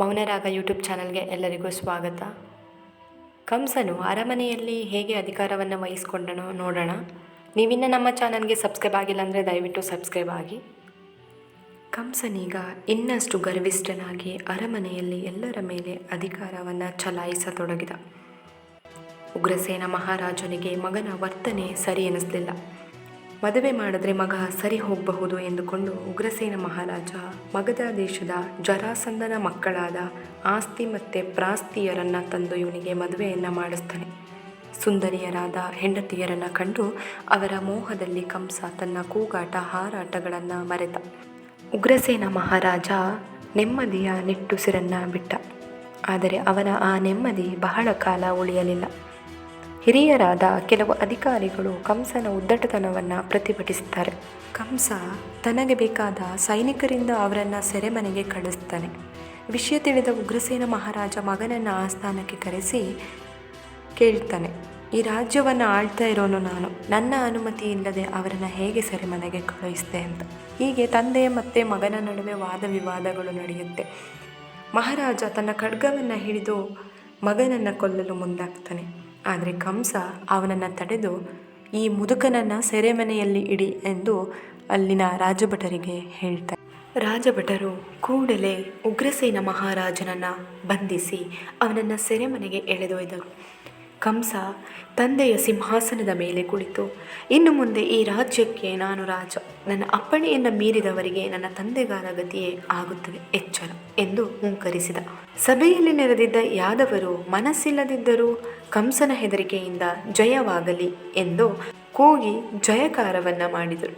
Mounaraga YouTube ಚಾನಲ್ಗೆ ಎಲ್ಲರಿಗೂ ಸ್ವಾಗತ. ಕಂಸನು ಅರಮನೆಯಲ್ಲಿ ಹೇಗೆ ಅಧಿಕಾರವನ್ನು ವಹಿಸ್ಕೊಂಡನೋ ನೋಡೋಣ. ನೀವಿನ್ನು ನಮ್ಮ ಚಾನಲ್ಗೆ ಸಬ್ಸ್ಕ್ರೈಬ್ ಆಗಿಲ್ಲ ಅಂದರೆ ದಯವಿಟ್ಟು ಸಬ್ಸ್ಕ್ರೈಬ್ ಆಗಿ. ಕಂಸನೀಗ ಇನ್ನಷ್ಟು ಗರ್ವಿಷ್ಠನಾಗಿ ಅರಮನೆಯಲ್ಲಿ ಎಲ್ಲರ ಮೇಲೆ ಅಧಿಕಾರವನ್ನು ಚಲಾಯಿಸತೊಡಗಿದ. ಉಗ್ರಸೇನ ಮಹಾರಾಜನಿಗೆ ಮಗನ ವರ್ತನೆ ಸರಿ ಎನಿಸಲಿಲ್ಲ. ಮದುವೆ ಮಾಡಿದ್ರೆ ಮಗ ಸರಿ ಹೋಗಬಹುದು ಎಂದುಕೊಂಡು ಉಗ್ರಸೇನ ಮಹಾರಾಜ ಮಗಧ ದೇಶದ ಜರಾಸಂದನ ಮಕ್ಕಳಾದ ಆಸ್ತಿ ಮತ್ತು ಪ್ರಾಸ್ತಿಯರನ್ನು ತಂದು ಇವನಿಗೆ ಮದುವೆಯನ್ನು ಮಾಡಿಸ್ತಾನೆ. ಸುಂದರಿಯರಾದ ಹೆಂಡತಿಯರನ್ನು ಕಂಡು ಅವರ ಮೋಹದಲ್ಲಿ ಕಂಸ ತನ್ನ ಕೂಗಾಟ ಹಾರಾಟಗಳನ್ನು ಮರೆತ. ಉಗ್ರಸೇನ ಮಹಾರಾಜ ನೆಮ್ಮದಿಯ ನಿಟ್ಟುಸಿರನ್ನು ಬಿಟ್ಟ. ಆದರೆ ಅವನ ಆ ನೆಮ್ಮದಿ ಬಹಳ ಕಾಲ ಉಳಿಯಲಿಲ್ಲ. ಹಿರಿಯರಾದ ಕೆಲವು ಅಧಿಕಾರಿಗಳು ಕಂಸನ ಉದ್ದಟತನವನ್ನು ಪ್ರತಿಭಟಿಸುತ್ತಾರೆ ಕಂಸ ತನಗೆ ಬೇಕಾದ ಸೈನಿಕರಿಂದ ಅವರನ್ನು ಸೆರೆಮನೆಗೆ ಕಳಿಸ್ತಾನೆ. ವಿಷಯ ತಿಳಿದ ಉಗ್ರಸೇನ ಮಹಾರಾಜ ಮಗನನ್ನು ಆಸ್ಥಾನಕ್ಕೆ ಕರೆಸಿ ಕೇಳ್ತಾನೆ. ಈ ರಾಜ್ಯವನ್ನು ಆಳ್ತಾ ಇರೋನು ನಾನು. ನನ್ನ ಅನುಮತಿ ಇಲ್ಲದೆ ಅವರನ್ನು ಹೇಗೆ ಸೆರೆಮನೆಗೆ ಕಳುಹಿಸಿದೆ ಅಂತ. ಹೀಗೆ ತಂದೆ ಮತ್ತು ಮಗನ ನಡುವೆ ವಾದ ವಿವಾದಗಳು ನಡೆಯುತ್ತೆ. ಮಹಾರಾಜ ತನ್ನ ಖಡ್ಗವನ್ನು ಹಿಡಿದು ಮಗನನ್ನು ಕೊಲ್ಲಲು ಮುಂದಾಗ್ತಾನೆ. ಆದರೆ ಕಂಸ ಅವನನ್ನು ತಡೆದು, ಈ ಮುದುಕನನ್ನು ಸೆರೆಮನೆಯಲ್ಲಿ ಇಡಿ ಎಂದು ಅಲ್ಲಿನ ರಾಜಭಟರಿಗೆ ಹೇಳ್ತಾರೆ. ರಾಜಭಟರು ಕೂಡಲೇ ಉಗ್ರಸೇನ ಮಹಾರಾಜನನ್ನು ಬಂಧಿಸಿ ಅವನನ್ನು ಸೆರೆಮನೆಗೆ ಎಳೆದೊಯ್ದರು. ಕಂಸ ತಂದೆಯ ಸಿಂಹಾಸನದ ಮೇಲೆ ಕುಳಿತು, ಇನ್ನು ಮುಂದೆ ಈ ರಾಜ್ಯಕ್ಕೆ ನಾನು ರಾಜ. ನನ್ನ ಅಪ್ಪಣೆಯನ್ನು ಮೀರಿದವರಿಗೆ ನನ್ನ ತಂದೆಗಾರ ಗತಿಯೇ ಆಗುತ್ತದೆ, ಎಚ್ಚರ ಎಂದು ಹುಂಕರಿಸಿದ. ಸಭೆಯಲ್ಲಿ ನೆರೆದಿದ್ದ ಯಾದವರು ಮನಸ್ಸಿಲ್ಲದಿದ್ದರೂ ಕಂಸನ ಹೆದರಿಕೆಯಿಂದ ಜಯವಾಗಲಿ ಎಂದು ಕೂಗಿ ಜಯಕಾರವನ್ನು ಮಾಡಿದರು.